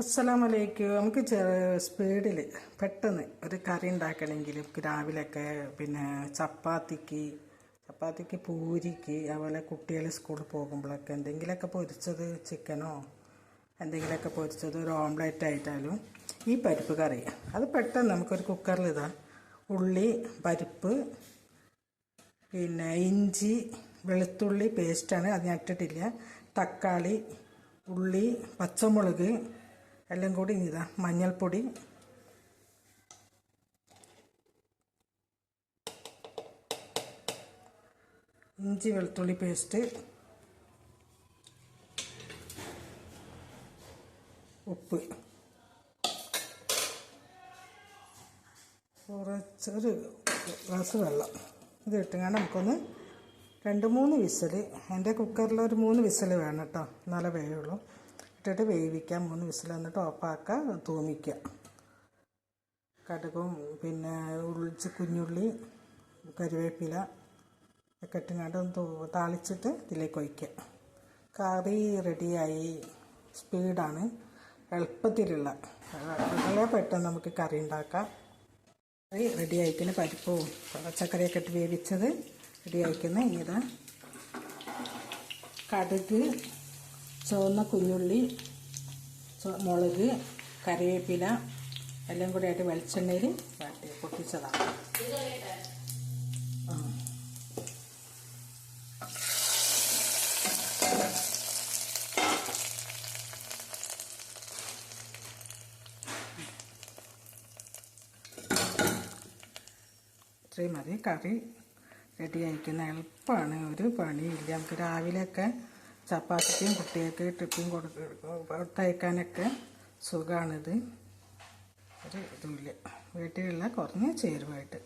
അസ്സലാം വലൈക്കും നമുക്ക് സ്പീഡിൽ പെട്ടെന്ന് ഒരു കറി ഉണ്ടാക്കണമെങ്കിൽ നമുക്ക് രാവിലെയൊക്കെ പിന്നെ ചപ്പാത്തിക്ക് ചപ്പാത്തിക്ക് പൂരിക്ക് അതുപോലെ കുട്ടികൾ സ്കൂളിൽ പോകുമ്പോഴൊക്കെ എന്തെങ്കിലുമൊക്കെ പൊരിച്ചത് ചിക്കനോ എന്തെങ്കിലുമൊക്കെ പൊരിച്ചത് ഒരു ഓംലെറ്റ് ആയിട്ടാലും ഈ പരിപ്പ് കറി. അത് പെട്ടെന്ന് നമുക്കൊരു കുക്കറിൽ ഇതാ ഉള്ളി പരിപ്പ് പിന്നെ ഇഞ്ചി വെളുത്തുള്ളി പേസ്റ്റാണ്. അത് ഞാൻ ഇട്ടിട്ടില്ല. തക്കാളി ഉള്ളി പച്ചമുളക് എല്ലാം കൂടി ഇതാ മഞ്ഞൾപ്പൊടി. ഇഞ്ചി വെളുത്തുള്ളി പേസ്റ്റ്. ഉപ്പ്. കുറച്ചൊരു ഗ്ലാസ് വെള്ളം. ഇത് ഇട്ടുകൊണ്ട് നമുക്കൊന്ന് രണ്ട് മൂന്ന് വിസിൽ എന്റെ കുക്കറിൽ ഒരു മൂന്ന് വിസിൽ വേണം കേട്ടോ. എന്നാലേ വേവുള്ളൂ ഇട്ടിട്ട് വേവിക്കാം മൂന്ന് വിസിൽ വന്നിട്ട് ഓഫാക്കുക തൂമിക്കുക. കടുകും പിന്നെ ഉള്ളിച്ച് കുഞ്ഞുള്ളി കറിവേപ്പില ഒക്കെ ഇട്ടുകൊണ്ട് ഒന്ന് താളിച്ചിട്ട് ഇതിലേക്ക് ഒഴിക്കുക. കറി റെഡിയായി. സ്പീഡാണ്. എളുപ്പത്തിലുള്ള. വളരെ പെട്ടെന്ന് നമുക്ക് കറി ഉണ്ടാക്കാം. കറി റെഡി ആയിക്കുന്ന പരിപ്പും പച്ചക്കറിയൊക്കെ ഇട്ട് വേവിച്ചത് റെഡി ആയിക്കുന്ന ഇതാ കടുക് ചുവന്ന കുഞ്ഞുള്ളി മുളക് കറിവേപ്പില എല്ലാം കൂടി ആയിട്ട് വെളിച്ചെണ്ണയിൽ വാട്ടി പൊട്ടിച്ചതാണ്. ഇത്രയും മതി. കറി റെഡി ആയിരിക്കുന്ന എളുപ്പമാണ്. ഒരു പണിയില്ല നമുക്ക് രാവിലെയൊക്കെ ചപ്പാത്തിക്കും കുട്ടികൾക്ക് ട്രിപ്പും കൊടുക്ക കൊടുത്തയക്കാനൊക്കെ സുഖമാണിത് ഒരു ഇതുമില്ല. വീട്ടിലുള്ള കുറഞ്ഞ ചേരുവായിട്ട്